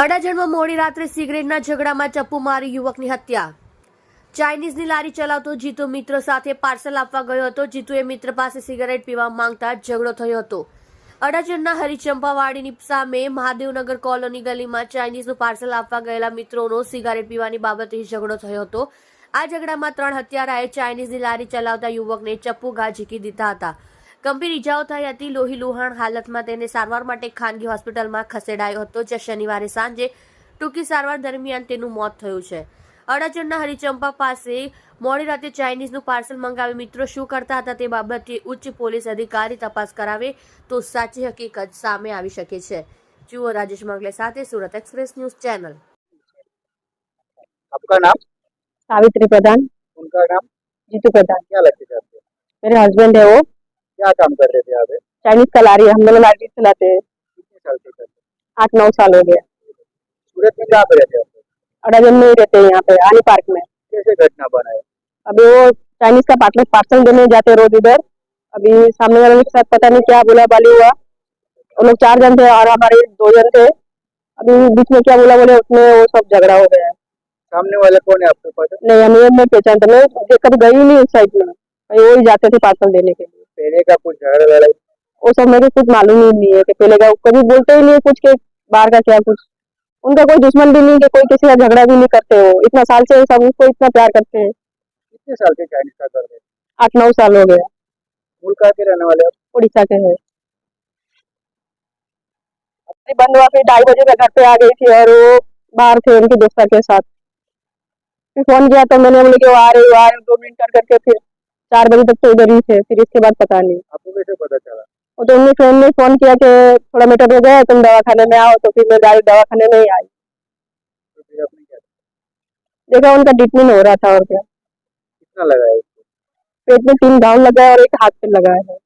અડાજણમાં મોડી રાત્રે સિગરેટના ઝઘડામાં ચપ્પુ મારી યુવકની હત્યા. ચાઇનીઝની લારી ચલાવતો જીતુ મિત્ર સાથે પાર્સલ આપવા ગયો હતો. જીતુએ મિત્ર પાસે સિગરેટ પીવા માંગતા ઝઘડો થયો હતો. અડાજણના હરિચંપાવાડીની સામે મહાદેવનગર કોલોની ગલીમાં ચાઇનીઝનું પાર્સલ આપવા ગયેલા મિત્રોનો સિગારેટ પીવાની બાબતે ઝઘડો થયો હતો. આ ઝઘડામાં ત્રણ હત્યારાએ ચાઇનીઝની લારી ચલાવતા યુવકને ચપ્પુ ઘા ઝીકી દીધા હતા. ગંભીર ઇજાઓ થઈ હતી લોહી લુહાણ હાલતમાં તેને સારવાર માટે ખાનગી હોસ્પિટલમાં ખસેડાયો હતો જે શનિવારે સાંજે ટૂંકી સારવાર દરમિયાન તેનું મોત થયું છે અડાજણના હરિચંપા પાસે મોડી રાતે ચાઇનીઝનું પાર્સલ મંગાવી મિત્રો શું કરતા હતા તે બાબતે ઉચ્ચ પોલીસ અધિકારી તપાસ કરાવે તો સાચી હકીકત સામે આવી શકે છે જુઓ રાજેશ મંગલે સાથે સુરત એક્સપ્રેસ ન્યૂઝ ચેનલ आपका नाम सावित्री प्रधान उनका नाम जीतू प्रधान क्या लगते थे आपको मेरे हस्बैंड है वो क्या काम कर रहे थे यहाँ पे? चाइनीज़ का लारी है हम लोग लारी चलाते हैं। कितने साल से करते आठ नौ साल हो गया सूरत में कहाँ पे रहते हैं आप अडाजन में ही रहते हैं यहाँ पे आनी पार्क में। कैसे घटना बना है अभी वो चाइनीज़ का पार्सल पार्सल देने जाते रोज इधर। अभी सामने वाले के साथ पता नहीं क्या बोला बाली हुआ। वो लोग चार जन थे और हमारे दो जन थे। अभी बीच में क्या बोला बोले उसमें वो सब झगड़ा हो गया सामने वाले कौन है आपको पता नहीं हमें मैं पहचानता। मैं कभी गई ही नहीं उस साइड में। भाई वो ही जाते थे पार्सल देने के लिए। पहले का कुछ झगड़ा लड़ाई वो सब मेरे कुछ मालूम ही नहीं है कि पहले का कभी बोलते ही नहीं है कुछ के बाहर का क्या कुछ। उनका कोई दुश्मन भी नहीं कि कोई किसी का झगड़ा भी नहीं करते हो। इतना साल से सब उसको इतना प्यार करते हैं। कितने साल से चाइनीज़ का कर रहे हैं? आठ नौ साल हो गया। मूल कहाँ के रहने वाले उड़ीसा के हैं। अपनी बंद हुआ फिर ढाई बजे मैं घर पे आ गई थी और वो बाहर थे उनके दोस्तों के साथ। फिर फ़ोन किया तो मैंने बोले कि वो आ रहे हो, आ रहे हो, दो मिनट कर करके फिर चार बजे तक तो उधर ही थे फिर इसके बाद पता नहीं। आपको कैसे पता चला? तो फ्रेंड ने फ़ोन किया कि थोड़ा मीटर हो गया तुम दवाखाने में आओ तो फिर मैं डायरेक्ट दवाखाने में ही आई। तो देखा उनका ट्रीटमेंट हो रहा था और क्या। कितना लगा है पेट में तीन घाव लगा है और एक हाथ पे लगा है।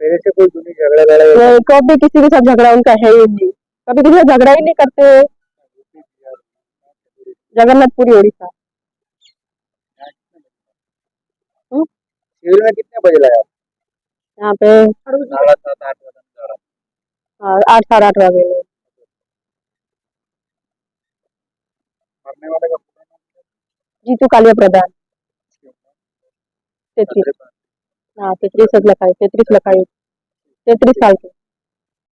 पहले से कोई झगड़ा लड़ाई मैं कभी किसी के साथ झगड़ा उनका है ही नहीं। कभी किसी से झगड़ा ही नहीं करते। जगन्नाथपुरी उड़ीसा सिविल में कितने बजे लगा? यहाँ पे साढ़े सात आठ बजे हाँ, आठ साढ़े आठ बजे। मरने वाले का पूरा नाम क्या? जीतू कालिया प्रधान। है? तैतीस। हाँ तैतीस लखाई तैतीस लखाई। तैतीस साल के।